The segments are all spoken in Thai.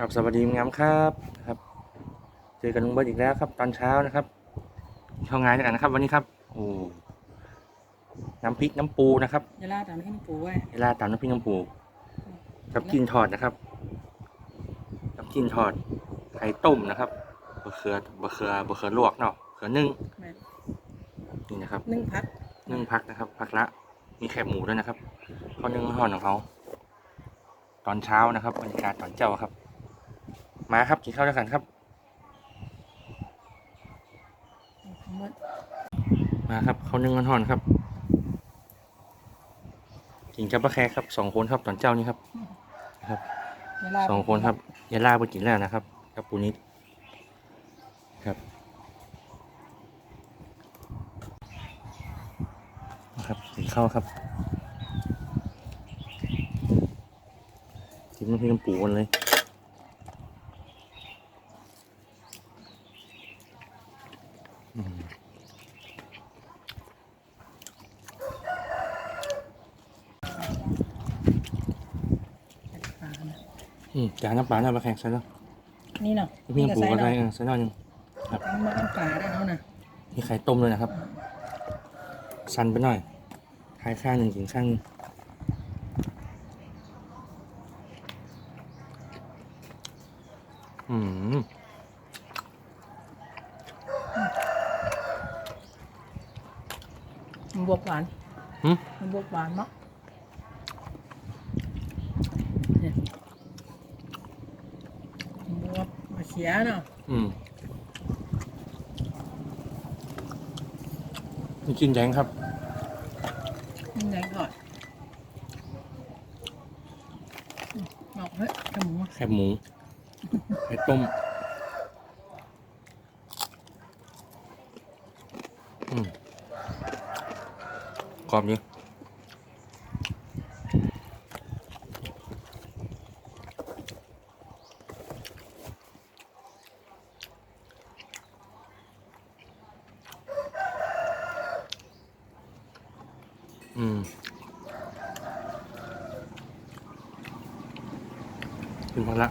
ครับสวัสดีงามครับครับเจอกันลุงเบิร์ตอีกแล้วครับ ตอนเช้านะครับช่องงานด้วยกันนะครับ วันนี้ครับโอ้น้ำพริกน้ำปูนะครับยาลาตามที่หลวงปู่ไว้เวลาตามน้ำพริกน้ำปูกับกินทอดนะครับกับกินทอดไข่ต้มนะครับบะเขือบะเขือบะเขือลวกเนาะเขือนึ่งแม่นนี่นะครับนึ่งพักนึ่งพักนะครับพักละ มีแคบหมูด้วยนะครับเขานึ่งห่อนของเขาตอนเช้านะครับบรรยากาศตอนเจ้าครับ มาครับกินข้าวด้วยกันครับหมดมาครับเขานึ่งห่อนๆครับ กินกับปลาแคครับสองคนครับตอนเจ้านี่ครับครับยาลาสองคนครับยาล่าไปกินแล้วนะครับกับปูนิดครับนะครับกินข้าวครับกินน้ำพริกน้ำปูกันเลยอืม ปลานะ อืมจานน้ำปลาหน้าปลาแข็งใส่แล้วนี่เนาะน้ำพริกน้ำปูก็ใส่เนาะเออใส่หน่อยหนึงทั้งมันทั้งปลาได้เนาะนะมีไข่ต้มเลยนะครับสันไปหน่อยคลายข้างหนึ่งถึงข้างหนึ่งอืมมันบวกหวานหึมันบวกหวานเนาะเนี่ยมันบว กมาเขียเนาะอืมนี่กินแดงครับนี่ไงก่อนอืมบอกเฮ้ยกระหมูแคบหมู ไข่ต้ม อืมกรอบดี อืมกินพอละ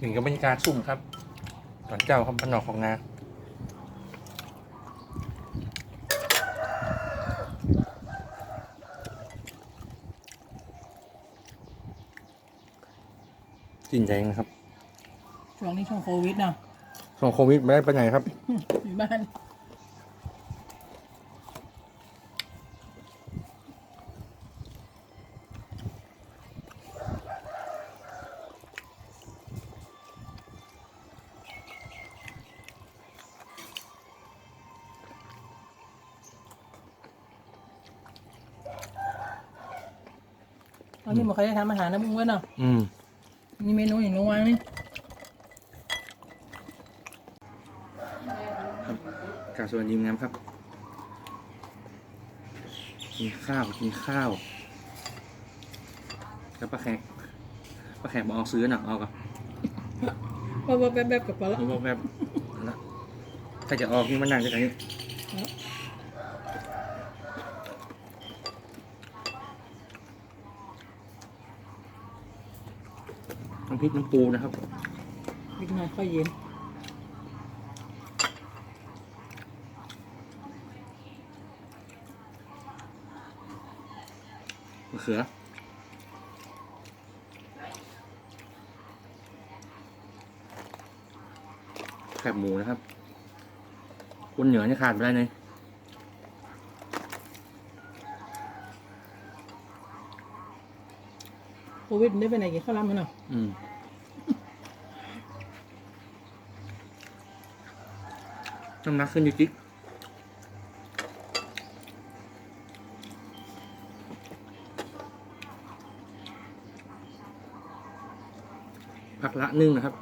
ถึงกับบรรยากาศสุ่มครับ ตอนเจ้าครับพนอกของนากินใจนะครับ ช่วงนี้ช่วงโควิดเนาะ ช่วงโควิดไม่ได้ไปไหนครับ อยู่บ้านตอนนี้บอกใครจะทำอาหารนะมึงเว้ยเนาะอืมมีเมนูอย่างลงวางนี่ ครับ กราบสวัสดีงามครับกินข้าวกินข้าวแล้วป้าแขกป้าแขกบอกเอาซื้อน่ะเอากับว่าว่าแบบแบบกับปลาละเอาบอกแบบนะถ้าจะออกนี่มันนานจะไหนนี่น้ำพริกน้ำปูนะครับนิดหน่อยค่อยเย็น มะเขือแคบหมูนะครับ คนเหนือเนี่ยขาดไปได้เลยโควิดมันได้ไปไหนกินข้าวรำมันเนาะอืมน้ำหนักขึ้นอยู่จิ๊ก นึ่งนะครับ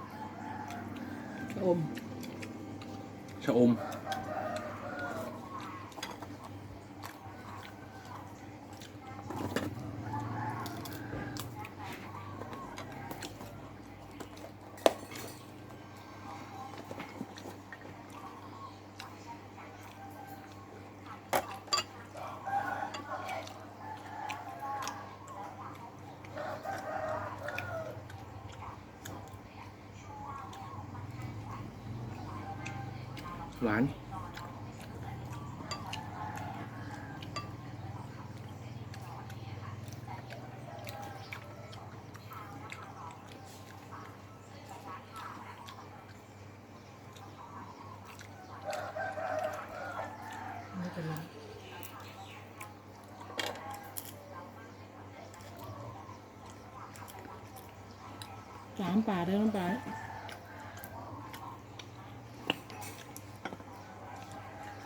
ชะอม ชะอม หวานไม่เป็นไ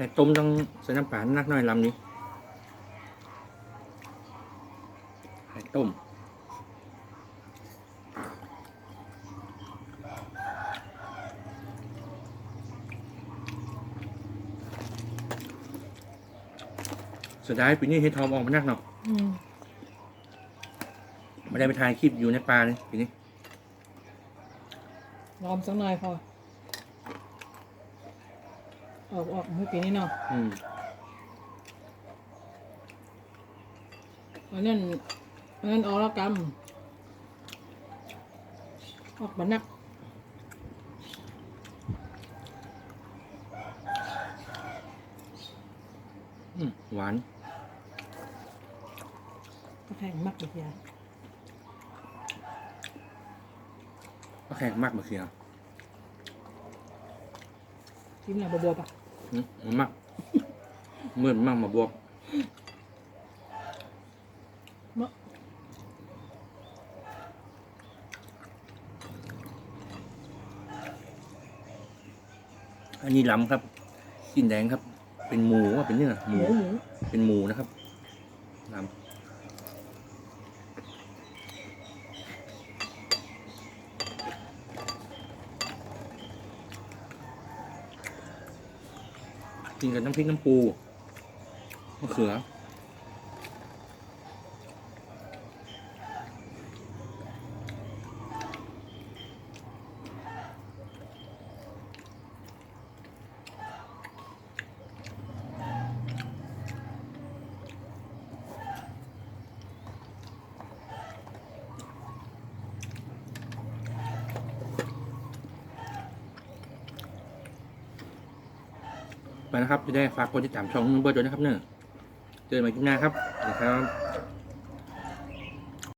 รสามป่าเด้อน้ำปลาใส่ต้มต้องใส่น้ำปลานักหน่อยลำนี้ไข่ต้มเสียดายปีนี้เห็ดทองออกมานักเนาะอืมไม่ได้ไปถ่ายคลิปอยู่ในป่าเลยปีนี้ ลอมสักหน่อยพอ ออกออกให้ปีนี้เนาะอืมอันนั้นอันนั้นออกแล้วกรรมออกบันนักอืมหวานก็แพงมากเลยทีเดียวก็แข็งมากมาเสียจิ้มหน่อยบัวๆปะอื มมันมากเมื่อนมากมาบวกเนาะอันนี้ล้ำครับกลินแดงครับ เป็นหมูว่าเป็นเนื้อหหมูมูหมูเป็นหมูนะครับล้ำ กินกับน้ำพริกน้ำปูมะเขือ ไปนะครับจะได้ฝากกดติดตามช่องเบอร์ด้วยนะครับเนอะเจอกันใหม่คลิปหน้าครับนะครับ